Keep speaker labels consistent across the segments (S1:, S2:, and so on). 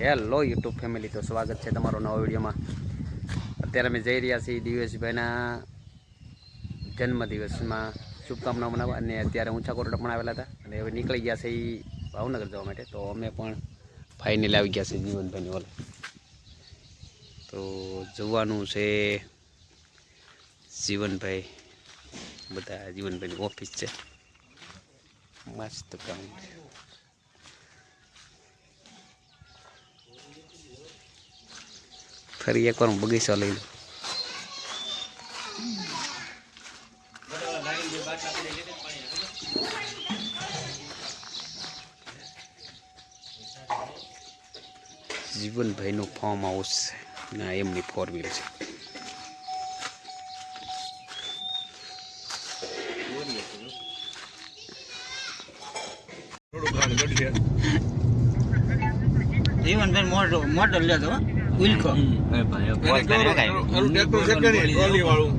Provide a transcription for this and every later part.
S1: Hello YouTube family તો સ્વાગત છે તમારો નવા વિડીયોમાં. અત્યારે અમે જઈ રહ્યા છીએ દિવેશભાઈના જન્મદિવસમાં શુભકામનાઓ મનાવવા. અને અત્યારે ઊંચા કોરડા પણ આવેલા હતા. અને હવે નીકળી ગયા છે ભાવનગર જવા માટે. તો અમે પણ ફાઇનલ આવી ગયા છે જીવનભાઈની ઓલ. તો જોવાનું છે જીવનભાઈ. બધા જીવનભાઈની ઓફિસ છે. મસ્ત કામ છે ફરી એકવાર હું બગીચો લઈ લઉં. જીવનભાઈનું ફાર્મ હાઉસ છે. ના, એમની ફોર વ્હીલ છે.
S2: જીવનભાઈ મોડલ લેતો ઉલખો.
S3: ટ્રેક્ટર છે કે ટ્રોલી વાળું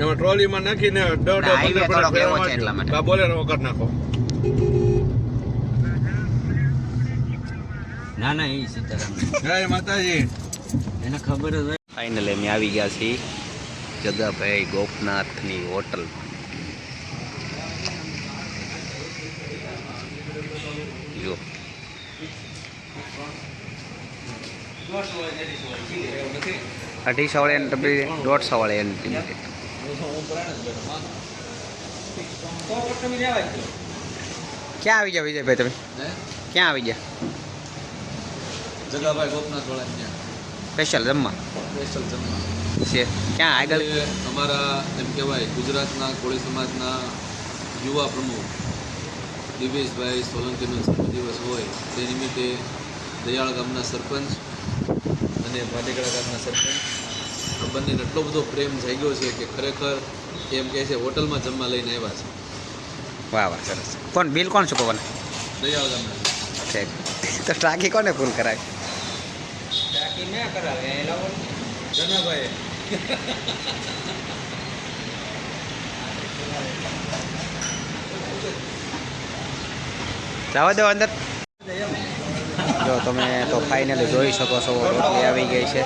S3: એમાં ટ્રોલીમાં નાખીને દસ દસ
S1: ના,
S3: પંદર બોલેરો કરી નાખો.
S2: ના ના એ સીતારામ.
S3: જય માતાજી.
S2: એને ખબર જ હોય.
S1: ફાઇનલી અમે આવી ગયા છીએ જગાભાઈ ગોપનાથની હોટલ જો અઢીસો વાળે એન ડબલ દોઢસો સવાળે એન ક્યાં આવી ગયા વિજયભાઈ તમે ક્યાં આવી ગયા
S4: જગાભાઈ ગોપનાથ વાળા
S1: સ્પેશિયલ જમવા
S4: સ્પેશિયલ જમવા
S1: છે ક્યાં આગળ
S4: અમારા એમ કહેવાય ગુજરાતના કોળી સમાજના યુવા પ્રમુખ દિવેશભાઈ સોલંકીનો જન્મદિવસ હોય તે નિમિત્તે દયાળ ગામના સરપંચ અને ભાટીકળા ગામના સરપંચ. આ બંનેને એટલો બધો પ્રેમ જાગ્યો છે કે ખરેખર એમ કહે છે હોટલમાં જમવા લઈને આવ્યા છે.
S1: વાહ વાહ સરસ. કોણ બિલ કોણ ચૂકવવાના
S4: દયાલ ગામના.
S1: છે તો ટાંકી કોને ફૂલ કરાવી?
S4: જનાભાઈ
S1: જવા દો અંદર. જો તમે તો ફાઇનલી જોઈ શકો છો રોટલી આવી ગઈ છે.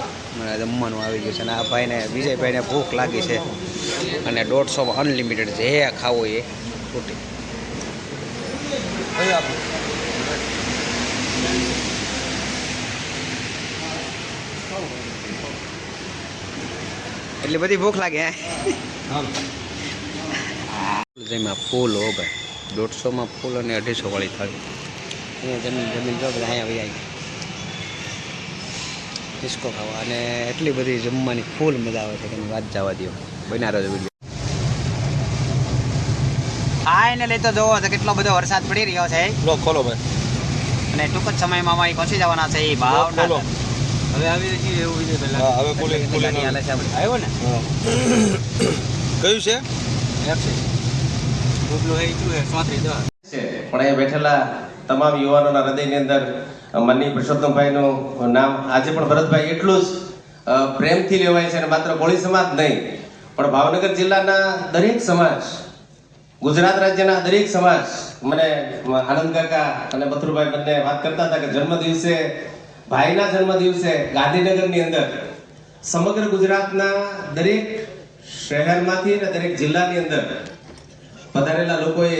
S1: જમવાનું આવી ગયું છે અને આ ભાઈને વિજયભાઈને ભૂખ લાગી છે. અને દોઢસો અનલિમિટેડ જે ખાવું એ રોટી એટલી બધી ભૂખ લાગે હે? જેમાં ફૂલ હો ભાઈ. દોઢસોમાં ફૂલ અને અઢીસો વાળી થાળી. અહીંયા જમીન જમીન જો બધા અહીંયા આવી ડિસ્કો ખાવા. અને એટલી બધી જમવાની ફૂલ મજા આવે છે કે વાત જવા દો બનારો જ વીડિયો ફાઇનલી તો જોવો તો કેટલો બધો વરસાદ પડી રહ્યો છે.
S3: બ્લોક ખોલો ભાઈ.
S1: અને ટૂંક જ સમયમાં અમારી પહોંચી જવાના છે એ
S3: ભાવ
S2: હવે આવી ગયું એવું છે
S3: પહેલા હવે કુલિંગ કુલિંગ
S1: હાલે છે આપણે.
S2: આવ્યો ને?
S3: કયું છે?
S2: એક્સે છે. થઈ હે છે ચોત્રીસ દસ
S5: છે. પણ અહીંયા બેઠેલા તમામ યુવાનોના હૃદયની અંદર મનની પુરુષોત્તમભાઈનું નામ આજે પણ ભરતભાઈ એટલું જ પ્રેમથી લેવાય છે અને માત્ર કોળી સમાજ નહીં, પણ ભાવનગર જિલ્લાના દરેક સમાજ, ગુજરાત રાજ્યના દરેક સમાજ, મને આનંદ કાકા અને બથુરભાઈ બંને વાત કરતા હતા કે જન્મ દિવસે ભાઈના જન્મ દિવસે ગાંધીનગરની અંદર, સમગ્ર ગુજરાતના દરેક શહેરમાંથી અને દરેક જિલ્લાની અંદર પધારેલા લોકોએ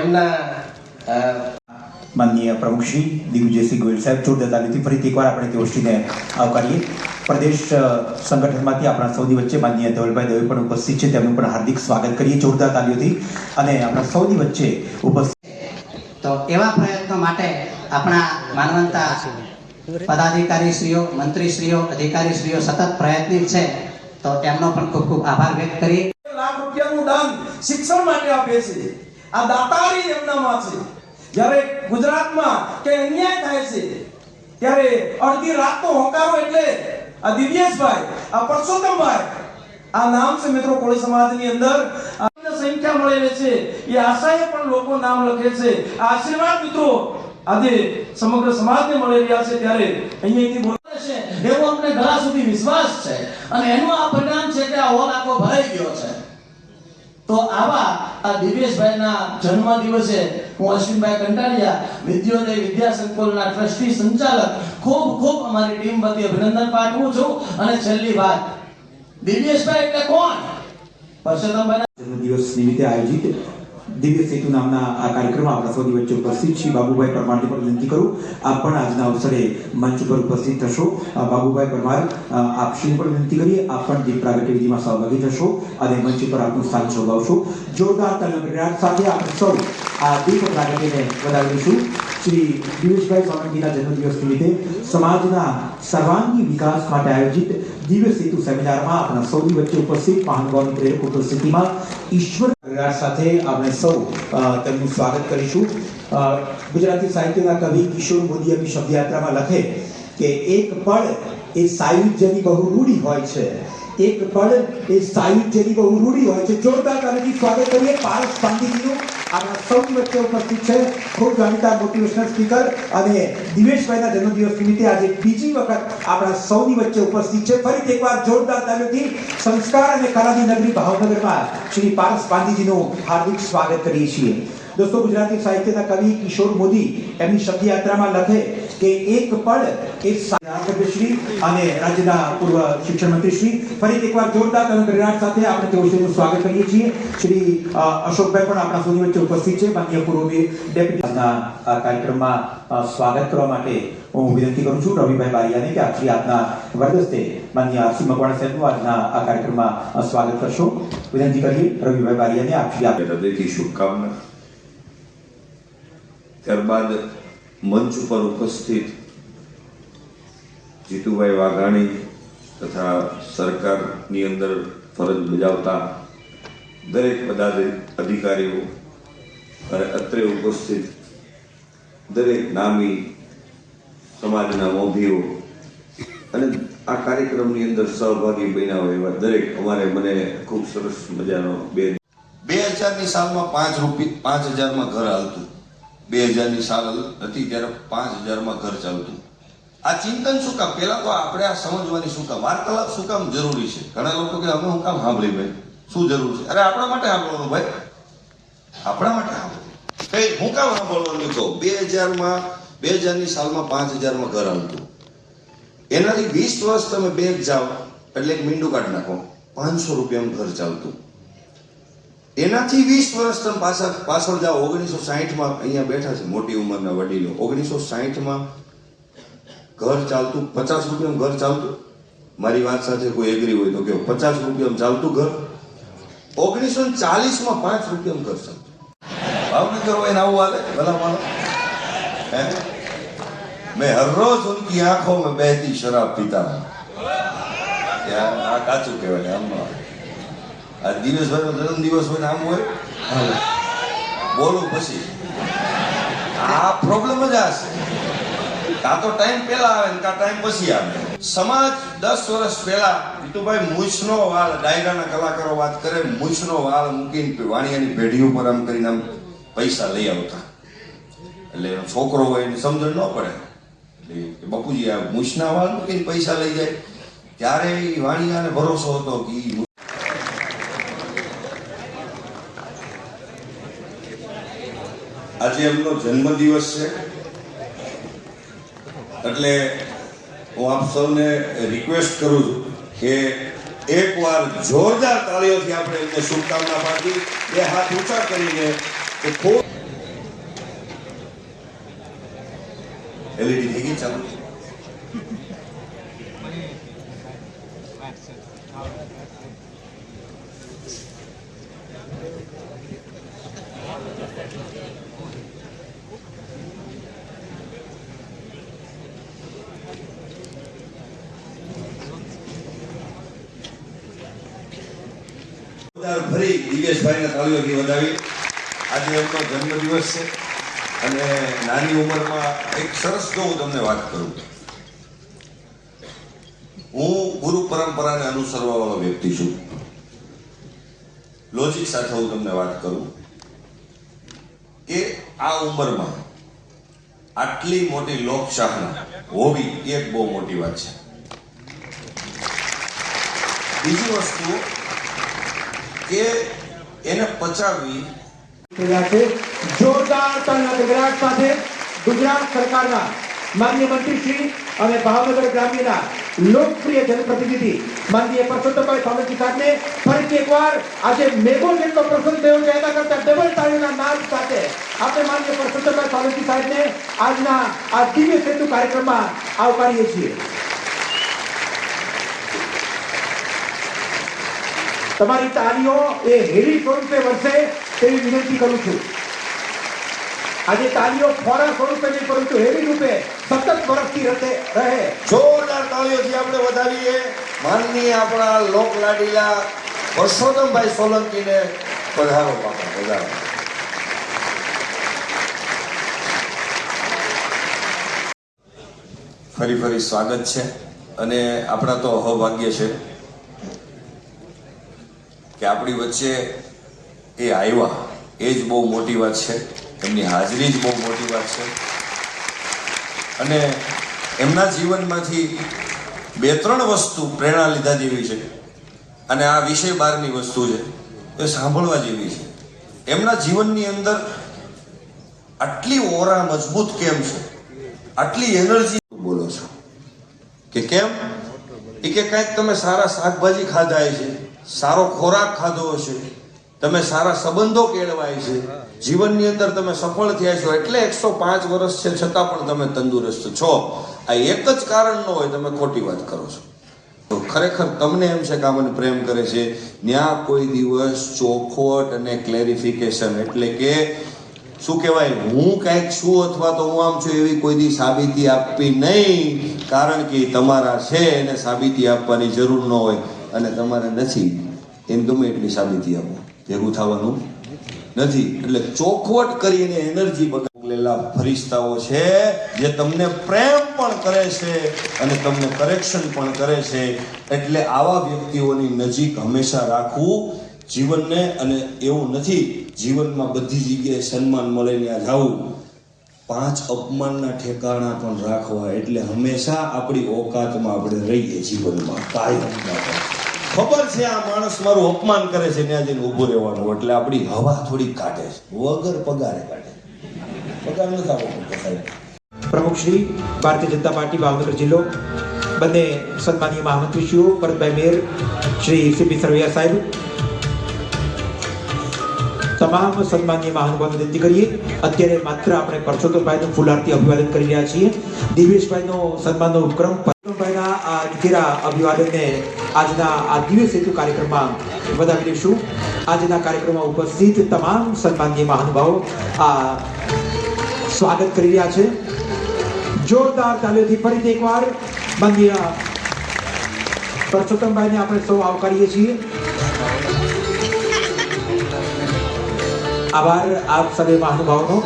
S5: એમના
S6: માનનીય પ્રમુખશ્રી દિગ્વિજયસિંહ ગોયલ સાહેબ જોરદાર તાલીમથી ફરીથી એકવાર આપણે તે ગોષ્ઠીને આવકારીએ. પ્રદેશ સંગઠનમાંથી આપણા સૌની વચ્ચે માનનીય ધવલભાઈ દવે પણ ઉપસ્થિત છે. તેમનું પણ હાર્દિક સ્વાગત કરીએ. જોરદાર તાલીઓથી અને આપણા સૌની વચ્ચે ઉપસ્થિત
S7: તો એવા પ્રયત્નો માટે આપણા માનવંતા પદાધિકારીશ્રીઓ મંત્રીશ્રીઓ અધિકારીશ્રીઓ સતત પ્રયત્નિત છે. તો તેમનો પણ ખૂબ ખૂબ આભાર વ્યક્ત કરી
S8: લાખ રૂપિયાનું દાન શિક્ષણ માટે આપે છે. આ દાતારી એમનામાં છે. જ્યારે ગુજરાતમાં કે અન્યાય થાય છે, ત્યારે અડધી રાતનો હોકારો એટલે આ દિવ્યેશભાઈ, આ પરસોત્તમભાઈ, આ નામ છે મિત્રો કોળી સમાજની અંદર. સંખ્યા મળેલી છે. એ આશાએ પણ લોકો નામ લખે છે. આશીર્વાદ મિત્રો આજે સમગ્ર સમાજને મળી છે ત્યારે અહીંયાથી બોલે છે. એવો અમને ઘણા સુધી વિશ્વાસ છે. અને એનું આ પરિણામ છે કે આ હોલ આખો ભરાઈ ગયો છે. તો આવા આ દિવ્યેશભાઈના જન્મ દિવસે હું અશ્વિનભાઈ કંટાળિયા. વિદ્યોદય વિદ્યા સંકુલના ટ્રસ્ટી સંચાલક. ખૂબ ખૂબ અમારી ટીમ વતી અભિનંદન પાઠવું છું. અને છેલ્લી વાત. દિવ્યેશભાઈ એટલે કોણ? પરસોત્તમભાઈ
S6: જન્મદિવસ નિમિત્તે આયોજિત દિવ્ય સેતુ નામના આ કાર્યક્રમમાં આપણા સૌની વચ્ચે ઉપસ્થિત શ્રી બાબુભાઈ પરમારને પણ વિનંતી કરું. આપ પણ આજના અવસરે મંચ ઉપર ઉપસ્થિત થશો. બાબુભાઈ પરમાર આપશ્રીને પણ વિનંતી કરીએ. આપ પણ દીપ પ્રાગટ્ય વિધિમાં સહભાગી થશો અને મંચ ઉપર આપનું સ્થાન શોભાવશો. જોરદાર તાલીમ સાથે આપણે સૌ આ દીપ વધાવીશું. શ્રી દિવેશભાઈ સોલંકીના જન્મદિવસ નિમિત્તે સમાજના સર્વાંગી વિકાસ માટે આયોજિત દિવ્ય સેતુ સેમિનારમાં આપણા સૌની વચ્ચે ઉપસ્થિત મહાનુભાવની પ્રેરક ઉપસ્થિતિમાં ઈશ્વર સાથે આપણે સૌ તેમનું સ્વાગત કરીશું. ગુજરાતી સાહિત્યના કવિ કિશોર મોદી એમની શબ્દયાત્રામાં લખે કે એક પળ એ સાયુજ્યની બહુ રૂઢી હોય છે. એક પળ એ સાયુજ્યની બહુ રૂઢી હોય છે. જોરદાર તાલીમથી સ્વાગત કરીએ. પારસ પાંડીજીનું આપણા સૌની વચ્ચે ઉપસ્થિત છે. ખૂબ જાણીતા મોટિવેશનલ સ્પીકર અને દિવેશભાઈના જન્મદિવસ નિમિત્તે આજે બીજી વખત આપણા સૌની વચ્ચે ઉપસ્થિત છે. ફરી એકવાર જોરદાર તાલીમથી સંસ્કાર અને કલાની નગરી ભાવનગરમાં શ્રી પારસ પાંડીજીનું હાર્દિક સ્વાગત કરીએ છીએ. દોસ્તો, ગુજરાતી સાહિત્યના કવિ કિશોર મોદી એમની શબ્દયાત્રામાં લખે કે એક પળ એ શ્રી અને રાજ્યના પૂર્વ શિક્ષણ મંત્રી શ્રી ફરી એકવાર જોરદાર ગણરાટ સાથે આપણે તેઓ શ્રીનું સ્વાગત કરીએ છીએ. શ્રી અશોકભાઈ પણ આપણા સુધી વચ્ચે ઉપસ્થિત છે. માન્ય પૂર્વ ડેપ્યુટીના આજના આ કાર્યક્રમમાં સ્વાગત કરવા માટે હું વિનંતી કરું છું રવિભાઈ બારિયાને કે આપ શ્રી આપના વરદસ્તે માનનીય આરસી મકવાણા સાહેબનું આજના આ કાર્યક્રમમાં સ્વાગત કરશો. વિનંતી કરીએ રવિભાઈ બારિયાને આપ શ્રી આપ
S9: હૃદયથી શુભકામના. ત્યારબાદ મંચ ઉપર ઉપસ્થિત જીતુભાઈ વાઘાણી તથા સરકારની અંદર ફરજ બજાવતા દરેક પદાધિ, અધિકારીઓ અને અત્રે ઉપસ્થિત દરેક નામી સમાજના મોભીઓ અને આ કાર્યક્રમની અંદર સહભાગી બન્યા હોય એવા દરેક અમારે મને ખૂબ સરસ મજાનો બે
S10: બે હજારની સાલમાં પાંચ રૂપિયા પાંચ હજારમાં ઘર હાલતું. બે હજારની સાલ હતી. ત્યારે પાંચ હજારમાં ઘર ચાલતું આ ચિંતન શું કામ? પહેલાં તો આપણે આ સમજવાની શું કામ? વાર્તાલાપ શું કામ જરૂરી છે? ઘણા લોકો કે અમે હું કામ સાંભળી ભાઈ? શું જરૂર છે? અરે આપણા માટે સાંભળવાનું ભાઈ. આપણા માટે સાંભળવાનું. કઈ હું કામ સાંભળવાનું કહો બે હજારમાં બે હજારની સાલમાં પાંચ હજારમાં ઘર આવતું એનાથી વીસ વર્ષ તમે બેગ જાઓ, એટલે એક મીંડું કાઢી નાખો. પાંચસો રૂપિયામાં ઘર ચાલતું. એનાથી વીસ વર્ષ તમે પાછળ પાછળ જાઓ. ઓગણીસો સાહીઠમાં અહીંયા બેઠા છે મોટી ઉંમરના વડીલો. ઓગણીસો સાહીઠમાં ઘર ચાલતું, પચાસ રૂપિયામાં ઘર ચાલતું? મારી વાત સાથે કોઈ એગ્રી હોય તો કહો. પચાસ રૂપિયામાં ચાલતું ઘર? ઓગણીસો ચાલીસમાં પાંચ રૂપિયામાં ઘર ચાલતું. ભાવનગર હોય ને આવું હાલે? ભલા માણસ મેં હરરોજ ઉનકી આંખો મેં બહેતી શરાબ પીતા આ કાચું કહેવાય, આમ આ દિવસભરનો જન્મ દિવસ હોય આમ હોય? બોલું પછી. આ પ્રોબ્લેમ જ છે. કાં તો ટાઈમ પહેલા આવે ને કાં ટાઈમ પછી આવે. સમાજ દસ વર્ષ પહેલા જીતુભાઈ મૂછનો વાળ ડાયરાના કલાકારો વાત કરે, મૂછનો વાળ મૂકીને વાણિયાની પેઢી ઉપર આમ કરીને આમ પૈસા લઈ આવતા. એટલે છોકરો હોય એને સમજણ ન પડે. એટલે બાપુજી, આ મૂછના વાળ મૂકીને પૈસા લઈ જાય. ત્યારે વાણિયાને ભરોસો હતો કે આજે એમનો જન્મદિવસ છે. એટલે હું આપ સૌને રિક્વેસ્ટ કરું છું કે એકવાર જોરદાર તાળીઓથી આપણે એમને શુભકામના પાઠવી, બે હાથ ઊંચા કરીને કે ખૂબ એલઈડી થઈ ગઈ ચાલુ? જોરદાર ફરી દિવેશભાઈને તાળીઓથી વધાવી. આજે એમનો જન્મદિવસ છે અને નાની ઉંમરમાં એક સરસ જો હું તમને વાત કરું. હું ગુરુ પરંપરાને અનુસરવા વાળો વ્યક્તિ છું. લોજિક સાથે હું તમને વાત કરું કે આ ઉંમરમાં આટલી મોટી લોકશાહના હોવી એક બહુ મોટી વાત છે. બીજી વસ્તુ કે એને પચાવવી
S6: જોરદાર ગગડાટ સાથે ગુજરાત સરકારના માનનીય મંત્રીશ્રી અને ભાવનગર ગ્રામ્યના લોકપ્રિય જનપ્રતિનિધિ માનનીય પરસોત્તમભાઈ સોલંકી સાહેબને ફરીથી એકવાર આજે મેગો જેટલો પ્રસંગ થયો છે, એના કરતા ડબલ તાળીના નાદ સાથે આપણે માનનીય પરસોત્તમભાઈ સોલંકી સાહેબને આજના આ દિવ્ય સેતુ કાર્યક્રમમાં આવકારીએ છીએ. તમારી તાળીઓ એ હેરી સ્વરૂપે વરસે તેવી વિનંતી કરું છું. આજે તાળીઓ ફોરા સ્વરૂપે નહીં, પરંતુ હેરી રૂપે સતત વરસતી રહે રહે.
S10: જોરદાર તાળીઓથી આપણે વધાવીએ, માનનીય આપણા લોક લાડીલા પરસોત્તમભાઈ સોલંકીને પધારો બાપા પધારો ફરી ફરી સ્વાગત છે અને આપણા તો અહોભાગ્ય છે. કે આપણી વચ્ચે એ આવ્યા, એ જ બહુ મોટી વાત છે. એમની હાજરી જ બહુ મોટી વાત છે. અને એમના જીવનમાંથી બે ત્રણ વસ્તુ પ્રેરણા લીધા જેવી છે. અને આ વિષય બહારની વસ્તુ છે. એ સાંભળવા જેવી છે. એમના જીવનની અંદર આટલી ઓરા મજબૂત કેમ છે? આટલી એનર્જી બોલો છો. કે કેમ? એ કે કાંઈક તમે સારા શાકભાજી ખાધા છે સારો ખોરાક ખાધો હશે. તમે સારા સંબંધો કેળવાય છે. જીવનની અંદર તમે સફળ થયા છો એટલે એકસો પાંચ વર્ષ છે છતાં પણ તમે તંદુરસ્ત છો. આ એક જ કારણ ન હોય તમે ખોટી વાત કરો છો. ખરેખર તમને એમ છે કે મને પ્રેમ કરે છે. ત્યાં કોઈ દિવસ ચોખવટ અને ક્લેરિફિકેશન એટલે કે શું કહેવાય? હું કાંઈક છું અથવા તો હું આમ છું એવી કોઈ દી સાબિતી આપવી નહીં. કારણ કે તમારા છે એને સાબિતી આપવાની જરૂર ન હોય. અને તમારે નથી, એમ ગમે એટલી સાબિતી આપો. ભેગું થવાનું નથી. એટલે ચોખવટ કરીને એનર્જી બગાડેલા ફરિસ્તાઓ છે, જે તમને પ્રેમ પણ કરે છે અને તમને કરેક્શન પણ કરે છે. એટલે આવા વ્યક્તિઓની નજીક હંમેશા રાખવું જીવનને અને એવું નથી. જીવનમાં બધી જગ્યાએ સન્માન મળે ત્યાં જવું. પાંચ અપમાનના ઠેકાણા પણ રાખવા એટલે હંમેશા આપણી ઓકાતમાં આપણે રહીએ જીવનમાં, કાયમ ખબર છે આ માણસ મારું અપમાન કરે છે, ત્યાં જઈને ઊભું રહેવાનું, એટલે આપણી હવા થોડી કાઢે છે. વગર પગારે કાઢે. પગાર નથી આપવો સાહેબ.
S6: પ્રમુખ શ્રી, ભારતીય જનતા પાર્ટી, ભાવનગર જિલ્લો. બંને સન્માનીય મહામંત્રીશ્રીઓ, ભરતભાઈ મેર શ્રી સીપી સરવૈયા સાહેબ. તમામ સન્માનની મહાનુભાવને વિનંતી કરીએ. અત્યારે માત્ર આપણે પરસોત્તમભાઈનું ફૂલારથી અભિવાદન કરી રહ્યા છીએ. દિવેશભાઈનો સન્માનનો ઉપક્રમ પરસોત્તમભાઈના આ ઘેરા અભિવાદનને આજના આ દિવસ હેતુ કાર્યક્રમમાં વધાવી લઈશું આજના કાર્યક્રમમાં ઉપસ્થિત તમામ સન્માનની મહાનુભાવો આ સ્વાગત કરી રહ્યા છે. જોરદાર તાલીઓથી ફરીથી એકવાર માનનીય પરસોત્તમભાઈને આપણે સૌ આવકારીએ છીએ. આભાર આપ સર્વે મહાનુભાવનો.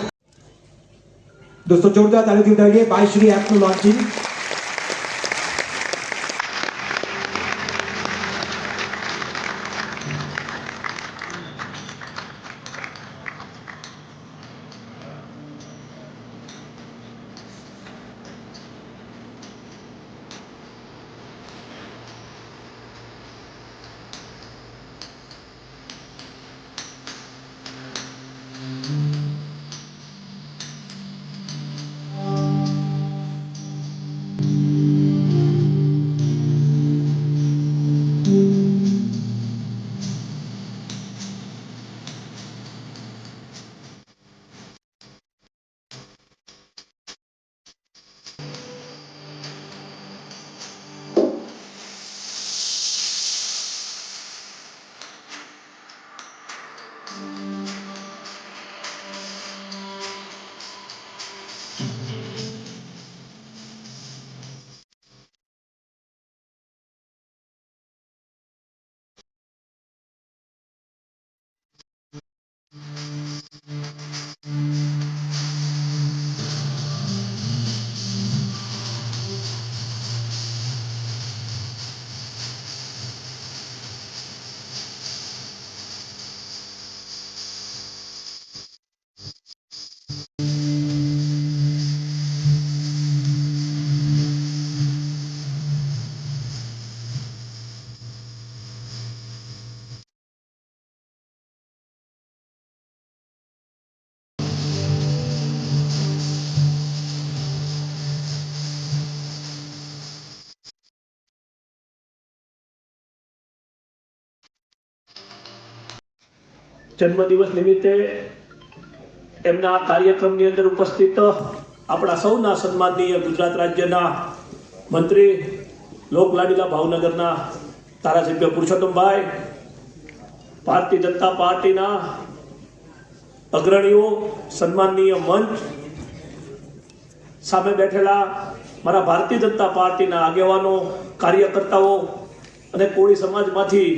S6: દોસ્તો જોરદાર તાલીઓથી વધાવીએ બાય શ્રી એપનું લોન્ચિંગ.
S11: જન્મદિવસ નિમિત્તે એમના કાર્યક્રમની અંદર ઉપસ્થિત આપણા સૌના સન્માનનીય ગુજરાત રાજ્યના મંત્રી લોકલાડીલા ભાવનગરના ધારાસભ્ય પુરુષોત્તમભાઈ, ભારતીય જનતા પાર્ટીના અગ્રણીઓ, સન્માનનીય મંચ સામે બેઠેલા મારા ભારતીય જનતા પાર્ટીના આગેવાનો, કાર્યકર્તાઓ અને કોળી સમાજમાંથી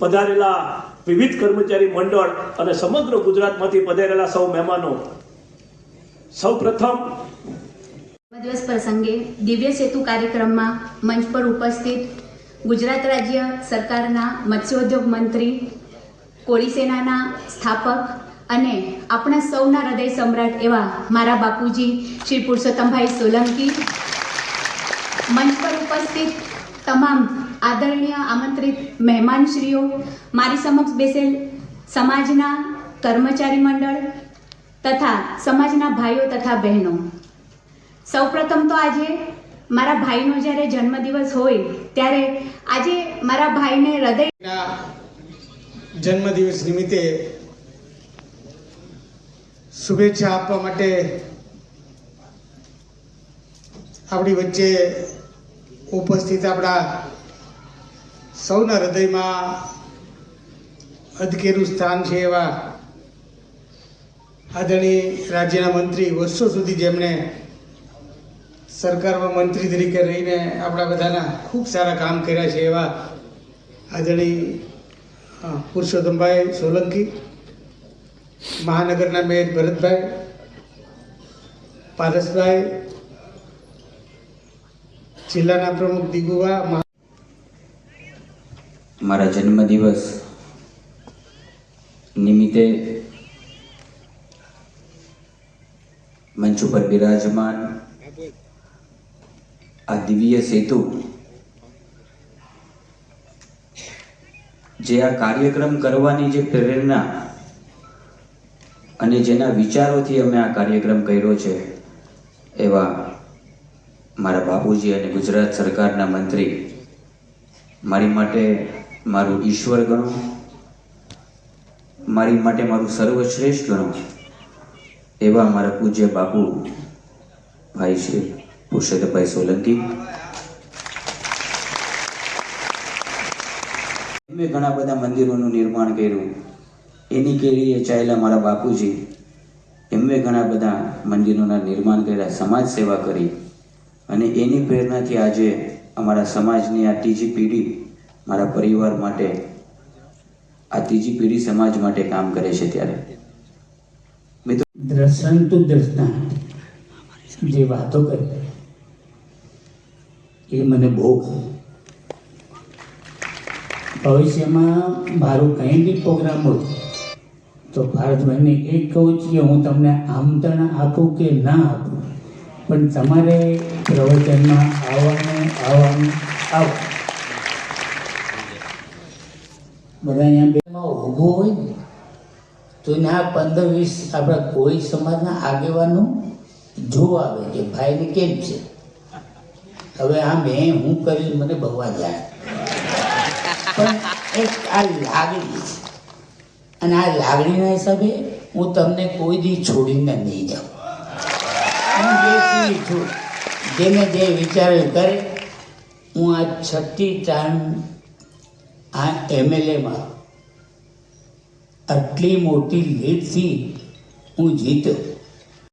S11: પધારેલા વિવિધ કર્મચારી મંડળ અને સમગ્ર ગુજરાતમાંથી પધારેલા સૌ મહેમાનો. સૌ પ્રથમ
S12: દિવસ પ્રસંગે દિવ્ય સેતુ કાર્યક્રમમાં મંચ પર ઉપસ્થિત ગુજરાત રાજ્ય સરકારના મત્સ્યોદ્યોગ મંત્રી, કોળી સેનાના સ્થાપક અને આપણા સૌના હૃદય સમ્રાટ એવા મારા બાપુજી શ્રી પુરુષોત્તમભાઈ સોલંકી. મંચ પર ઉપસ્થિત તમામ આદરણીય આમંત્રિત મહેમાનશ્રીઓ, મારી સમક્ષ બેસેલ સમાજના કર્મચારી મંડળ તથા સમાજના ભાઈઓ તથા બહેનો. સૌપ્રથમ તો આજે મારા ભાઈનો જ્યારે જન્મદિવસ હોય, ત્યારે આજે મારા ભાઈને હૃદય
S13: જન્મદિવસ નિમિત્તે શુભેચ્છા આપવા માટે આપણી વચ્ચે ઉપસ્થિત આપણા સૌના હૃદયમાં અધકેરું સ્થાન છે એવા આદરણીય રાજ્યના મંત્રી વર્ષો સુધી જેમણે સરકારમાં મંત્રી તરીકે રહીને આપણા બધાના ખૂબ સારા કામ કર્યા છે એવા આદરણીય પુરુષોત્તમભાઈ સોલંકી, મહાનગરના મેયર ભરતભાઈ, પારસભાઈ, જિલ્લાના પ્રમુખ મહા-
S14: મારા જન્મદિવસ નિમિત્તે મંચ ઉપર બિરાજમાન આ દિવ્ય સેતુ જે આ કાર્યક્રમ કરવાની જે પ્રેરણા અને જેના વિચારોથી અમે આ કાર્યક્રમ કર્યો છે, એવા મારા બાપુજી અને ગુજરાત સરકારના મંત્રી મારી માટે મારું ઈશ્વર ગણો, મારી માટે મારું સર્વશ્રેષ્ઠ ગણો. એવા મારા પૂજ્ય બાપુ, ભાઈ શ્રી પુરુષોત્તભાઈ સોલંકી. મેં ઘણા બધા મંદિરોનું નિર્માણ કર્યું. એની કેળીએ ચાલેલા મારા બાપુજી એમણે ઘણા બધા મંદિરોના નિર્માણ કર્યા, સમાજ સેવા કરી. અને એની પ્રેરણાથી આજે અમારા સમાજની આ ત્રીજી પેઢી મારા પરિવાર માટે, આ ત્રીજી પેઢી સમાજ માટે કામ કરે છે ત્યારે.
S15: દર્શન તો દ્રષ્ટાંત. જે વાતો કરી, એ મને બહુ ભવિષ્યમાં મારું કંઈ બી પ્રોગ્રામ હોય, તો ભારતભાઈને એ કહું છું કે હું તમને આમંત્રણ આપું કે ના આપું. પણ તમારે પ્રવચનમાં આવવાનું આવવાનું, આવો. બધા અહીંયા બેમાં ઊભો હોય ને, તો આ પંદર વીસ આપણા કોઈ સમાજના આગેવાનો જોવા આવે કે ભાઈને કેમ છે? હવે આ મેં હું કર્યું મને ભગવા જાય પણ એક આ લાગણી છે. અને આ લાગણીના હિસાબે હું તમને કોઈ દી છોડીને નહીં જાઉં. જે છું, જેને જે વિચારે કરે, હું આ છઠ્ઠી ટાઈમ આ એમએલએમાં આટલી મોટી લીડથી હું જીત્યો.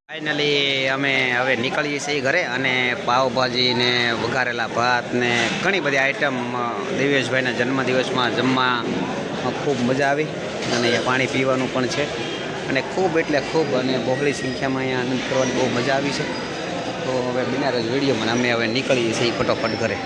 S1: ફાઇનલી અમે હવે નીકળીએ છીએ ઘરે અને પાવભાજીને, વઘારેલા ભાત ને ઘણી બધી આઈટમ દિવ્યેશભાઈના જન્મદિવસમાં જમવા ખૂબ મજા આવી. અને પાણી પીવાનું પણ છે. અને ખૂબ એટલે ખૂબ અને બહોળી સંખ્યામાં અહીંયા આનંદ કરવાની બહુ મજા આવી છે. તો હવે બિના વીડિયો વિડીયોમાં અમે હવે નીકળીએ છીએ ફટોફટ ઘરે.